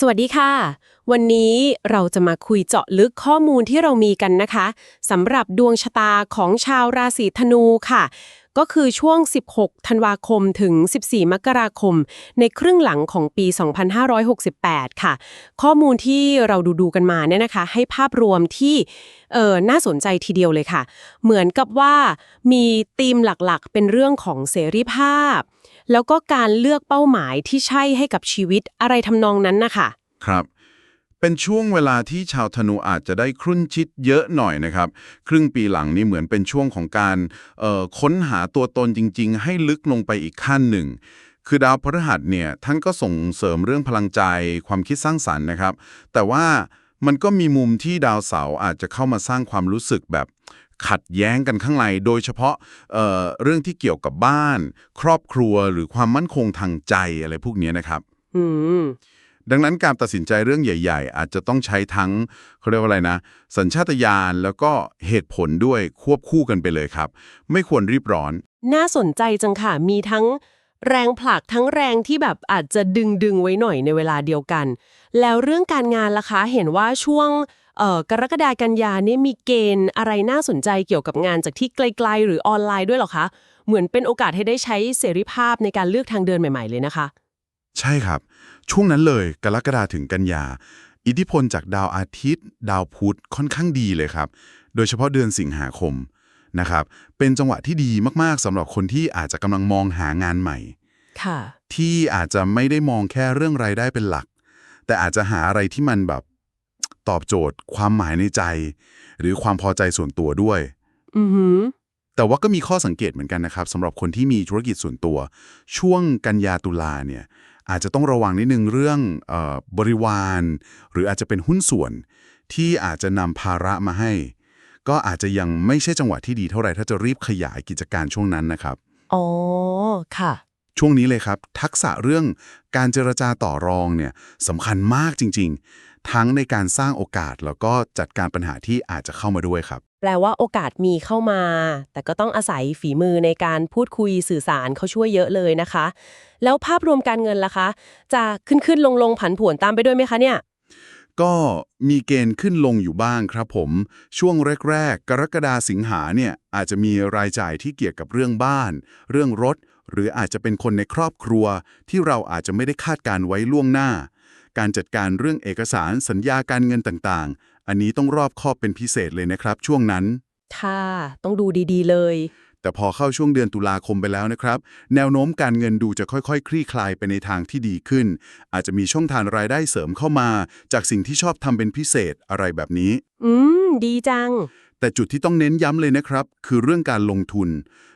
สวัสดีค่ะ วันนี้เราจะมาคุยเจาะลึกข้อมูลที่เรามีกันนะคะสำหรับดวงชะตาของชาวราศีธนูค่ะ ก็คือช่วง 16 ธันวาคมถึง 14 มกราคม ในครึ่งหลังของปี 2568 ค่ะ ข้อมูลที่เราดูดูกันมาเนี่ยนะคะ ให้ภาพรวมที่เออน่าสนใจทีเดียวเลยค่ะ เหมือนกับว่ามีธีมหลักๆ เป็นเรื่องของเสรีภาพ แล้วก็การเลือกเป้าหมายที่ใช่ให้กับชีวิตอะไรทำนองนั้นนะคะครับ เป็นช่วงเวลาที่ชาวธนูอาจจะได้ครุ่นชิดเยอะหน่อยนะครับ ครึ่งปีหลังนี่เหมือนเป็นช่วงของการเอ่อค้นหาตัวตนจริง ๆ ให้ลึกลงไปอีกขั้นหนึ่งคือดาวพฤหัสเนี่ยท่านก็ส่งเสริมเรื่องพลังใจความคิดสร้างสรรค์นะครับ แต่ว่ามันก็มีมุมที่ดาวเสาร์อาจจะเข้ามาสร้างความรู้สึกแบบ ขัดแย้งกันข้างในโดยเฉพาะเอ่อเรื่องที่เกี่ยวกับบ้าน ครอบครัวหรือความมั่นคงทางใจอะไรพวกเนี้ยนะครับอืมดังนั้นการตัดสินใจเรื่องใหญ่ ๆ อาจจะต้องใช้ทั้งเขาเรียกว่าอะไรนะ สัญชาตญาณแล้วก็เหตุผลด้วยควบคู่กันไปเลยครับ ไม่ควรรีบร้อน น่าสนใจจังค่ะ มีทั้งแรงผลักทั้งแรงที่แบบอาจจะดึงดึงๆไว้หน่อยในเวลาเดียวกัน แล้วเรื่องการงานล่ะคะเห็นว่าช่วงเอ่อ กรกฎากันยาเนี่ยมีเกณฑ์อะไรน่าสนใจเกี่ยวกับงานจากที่ไกลๆ หรือออนไลน์ด้วยเหรอคะ เหมือนเป็นโอกาสให้ได้ใช้เสรีภาพในการเลือกทางเดินใหม่ ๆ เลยนะคะ ใช่ครับ ช่วงนั้นเลยกรกฎาถึงกันยา อิทธิพลจากดาวอาทิตย์ ดาวพุธค่อนข้างดีเลยครับ โดยเฉพาะเดือนสิงหาคมนะครับเป็นจังหวะที่ดีมากๆสำหรับคนที่อาจจะกำลังมองหางานใหม่ค่ะที่อาจจะไม่ได้มองแค่เรื่องรายได้เป็นหลัก แต่อาจจะหาอะไรที่มันแบบ ตอบโจทย์ ความหมายในใจ หรือความพอใจส่วนตัวด้วย อือหือ แต่ว่าก็มีข้อสังเกตเหมือนกันนะครับสำหรับคนที่มีธุรกิจส่วนตัว ช่วงกันยาตุลาเนี่ยอาจจะต้องระวังนิดนึงเรื่องเออบริวาร หรืออาจจะเป็นหุ้นส่วน ที่อาจจะนำภาระมาให้ ก็อาจจะยังไม่ใช่จังหวะที่ดีเท่าไหร่ถ้าจะรีบขยายกิจการช่วงนั้นนะครับ อ๋อ ค่ะ ช่วงนี้เลยครับ ทักษะเรื่องการเจรจาต่อรองเนี่ยสำคัญมากจริงๆ ทั้งในการสร้างโอกาสแล้วก็จัดการปัญหาที่อาจจะเข้ามาด้วยครับ แปลว่าโอกาสมีเข้ามา แต่ก็ต้องอาศัยฝีมือในการพูดคุยสื่อสารเขาช่วยเยอะเลยนะคะ แล้วภาพรวมการเงินล่ะคะ จะขึ้นขึ้นลงลงผันผวนตามไปด้วยไหมคะเนี่ยก็มีเกณฑ์ขึ้นลงอยู่บ้างครับผม ช่วงแรก ๆ กรกฎาสิงหาเนี่ยอาจจะมีรายจ่ายที่เกี่ยวกับเรื่องบ้าน เรื่องรถ หรืออาจจะเป็นคนในครอบครัวที่เราอาจจะไม่ได้คาดการไว้ล่วงหน้า การจัดการเรื่องเอกสารสัญญาการเงินต่างๆ อันนี้ต้องรอบคอบเป็นพิเศษเลยนะครับ ช่วงนั้น ค่ะ ต้องดูดีๆเลย แต่พอเข้าช่วงเดือนตุลาคมไปแล้วนะครับ แนวโน้มการเงินดูจะค่อยๆ คลี่คลายไปในทางที่ดีขึ้น อาจจะมีช่องทางรายได้เสริมเข้ามา จากสิ่งที่ชอบทำเป็นพิเศษอะไรแบบนี้ อืม ดีจัง แต่จุดที่ต้องเน้นย้ำเลยนะครับ คือเรื่องการลงทุน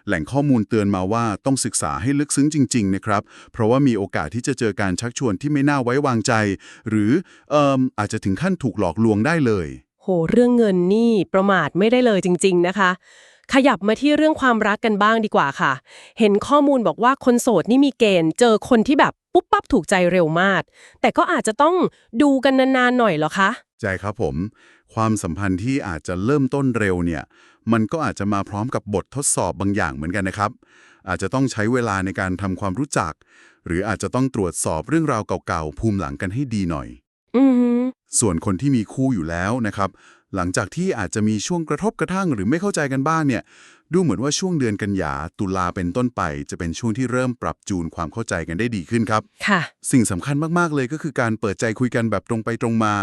แหล่งข้อมูลเตือนมาว่าต้องศึกษาให้ลึกซึ้งจริง ๆ นะครับ เพราะว่ามีโอกาสที่จะเจอการชักชวนที่ไม่น่าไว้วางใจ หรือเอ่มอาจจะถึงขั้นถูกหลอกลวงได้เลย โห เรื่องเงินนี่ประมาทไม่ได้เลยจริง ๆ นะคะ ขยับมาที่เรื่องความรักกันบ้างดีกว่าค่ะ เห็นข้อมูลบอกว่าคนโสดนี่มีเกณฑ์เจอคนที่แบบปุ๊บปั๊บถูกใจเร็วมาก แต่ก็อาจจะต้องดูกันนานๆหน่อยเหรอคะ ใจครับผม ความสัมพันธ์ที่อาจจะเริ่มต้นเร็วเนี่ย มันก็อาจจะมาพร้อมกับบททดสอบบางอย่างเหมือนกันนะครับ อาจจะต้องใช้เวลาในการทำความรู้จัก หรืออาจจะต้องตรวจสอบเรื่องราวเก่าๆ ภูมิหลังกันให้ดีหน่อย อือหือส่วนคนที่มีคู่อยู่แล้วนะครับ หลังจากที่อาจจะมีช่วงกระทบกระทั่งหรือไม่เข้าใจกันบ้างเนี่ย ดูเหมือนว่าช่วงเดือนกันยาตุลาเป็นต้นไป จะเป็นช่วงที่เริ่มปรับจูนความเข้าใจกันได้ดีขึ้นครับ ค่ะ สิ่งสำคัญมากๆเลยก็คือการเปิดใจคุยกันแบบตรงไปตรงมา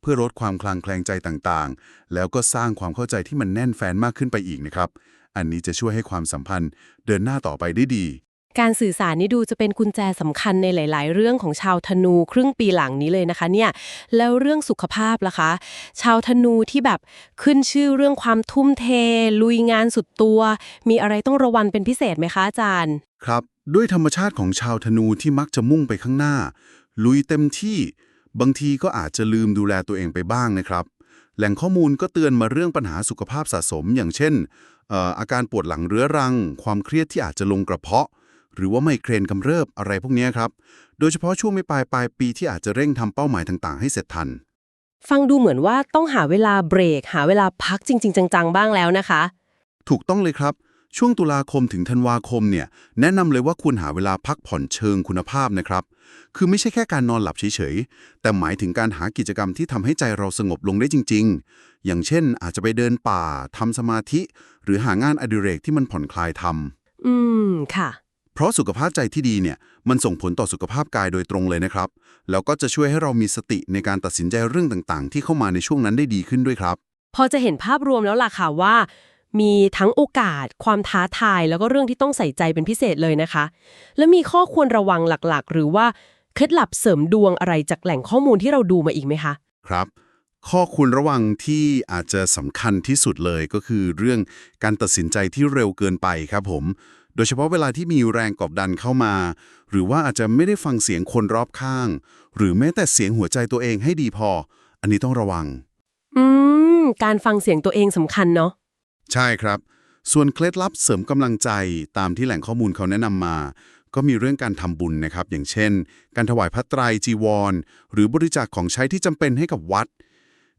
เพื่อลดความคลางแคลงใจต่างๆ แล้วก็สร้างความเข้าใจที่มันแน่นแฟนมากขึ้นไปอีกนะครับ อันนี้จะช่วยให้ความสัมพันธ์เดินหน้าต่อไปได้ดี การสื่อสารนี่ดูจะเป็นกุญแจสำคัญในหลาย ๆ เรื่องของชาวธนูครึ่งปีหลังนี้เลยนะคะเนี่ยแล้วเรื่องสุขภาพล่ะคะ ชาวธนูที่แบบขึ้นชื่อเรื่องความทุ่มเท ลุยงานสุดตัว มีอะไรต้องระวังเป็นพิเศษไหมคะอาจารย์ ครับ ด้วยธรรมชาติของชาวธนูที่มักจะมุ่งไปข้างหน้า ลุยเต็มที่ บางทีก็อาจจะลืมดูแลตัวเองไปบ้างนะครับแหล่งข้อมูลก็เตือนมาเรื่องปัญหาสุขภาพสะสม อย่างเช่นอาการปวดหลังเรื้อรัง ความเครียดที่อาจจะลงกระเพาะ หรือว่าไมเกรนกำเริบอะไรพวกเนี้ยครับ โดยเฉพาะช่วงไม่ปลายปลายปีที่อาจจะเร่งทำเป้าหมายต่างๆ ให้เสร็จทัน ฟังดูเหมือนว่าต้องหาเวลาเบรก หาเวลาพักจริง ๆ จัง ๆ บ้างแล้วนะคะ ถูกต้องเลยครับ ช่วงตุลาคมถึงธันวาคมเนี่ยแนะนำเลยว่าควรหาเวลาพักผ่อนเชิงคุณภาพนะครับ คือไม่ใช่แค่การนอนหลับเฉยๆ แต่หมายถึงการหากิจกรรมที่ทำให้ใจเราสงบลงได้จริง ๆ อย่างเช่น อาจจะไปเดินป่าทำสมาธิ หรือหางานอดิเรกที่มันผ่อนคลายทำอืมค่ะ เพราะสุขภาพใจที่ดีเนี่ยมันส่งผลต่อสุขภาพกายโดยตรงเลยนะครับ แล้วก็จะช่วยให้เรามีสติในการตัดสินใจเรื่องต่างๆ ที่เข้ามาในช่วงนั้นได้ดีขึ้นด้วยครับ พอจะเห็นภาพรวมแล้วล่ะค่ะว่า มีทั้งโอกาส ความท้าทายแล้วก็เรื่องที่ต้องใส่ใจเป็นพิเศษเลยนะคะ แล้วมีข้อควรระวังหลักๆ หรือว่าเคล็ดลับเสริมดวงอะไรจากแหล่งข้อมูลที่เราดูมาอีกไหมคะครับ ข้อควรระวังที่อาจจะสำคัญที่สุดเลยก็คือเรื่องการตัดสินใจที่เร็วเกินไปครับผม โดยเฉพาะเวลาที่มีแรงกดดันเข้ามา หรือว่าอาจจะไม่ได้ฟังเสียงคนรอบข้าง หรือแม้แต่เสียงหัวใจตัวเองให้ดีพอ อันนี้ต้องระวัง อืม การฟังเสียงตัวเองสำคัญเนาะ ใช่ครับ ส่วนเคล็ดลับเสริมกำลังใจตามที่แหล่งข้อมูลเขาแนะนำมา ก็มีเรื่องการทำบุญนะครับ อย่างเช่น การถวายพระไตรจีวร หรือบริจาคของใช้ที่จำเป็นให้กับวัด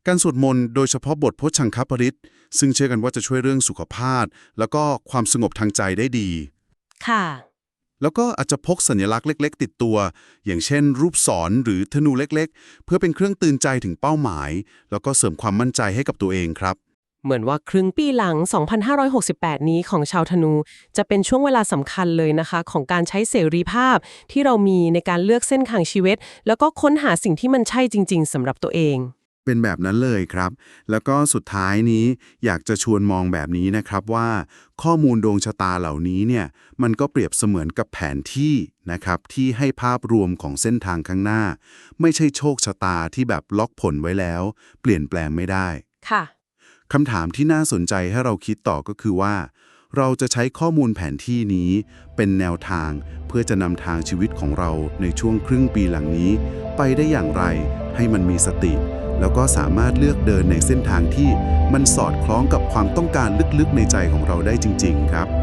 การสวดมนต์โดยเฉพาะบทพจน์ชังคปริตซึ่งเชื่อกันว่าจะช่วยเรื่องสุขภาพ แล้วก็ความสงบทางใจได้ดี ค่ะ แล้วก็อาจจะพกสัญลักษณ์เล็ก ๆ ติดตัว อย่างเช่น รูปศรหรือธนูเล็กๆ เพื่อเป็นเครื่องเตือนใจถึงเป้าหมาย แล้วก็เสริมความมั่นใจให้กับตัวเองครับ เหมือนว่าครึ่งปีหลัง 2568 นี้ของชาวธนู จะเป็นช่วงเวลาสำคัญเลยนะคะ ของการใช้เสรีภาพที่เรามีในการเลือกเส้นทางชีวิต แล้วก็ค้นหาสิ่งที่มันใช่จริง ๆสำหรับตัวเอง เป็นแบบนั้นเลยครับ แล้วก็สุดท้ายนี้อยากจะชวนมองแบบนี้นะครับว่า ข้อมูลดวงชะตาเหล่านี้เนี่ยมันก็เปรียบเสมือนกับแผนที่นะครับที่ให้ภาพรวมของเส้นทางข้างหน้า ไม่ใช่โชคชะตาที่แบบล็อกผลไว้แล้ว เปลี่ยนแปลงไม่ได้ค่ะคำถามที่น่าสนใจให้เราคิดต่อก็คือว่า เราจะใช้ข้อมูลแผนที่นี้ เป็นแนวทางเพื่อจะนำทางชีวิตของเราในช่วงครึ่งปีหลังนี้ ไปได้อย่างไรให้มันมีสติ แล้วก็สามารถเลือกเดินในเส้นทางที่มันสอดคล้องกับความต้องการลึกๆในใจของเราได้จริง ๆ ครับ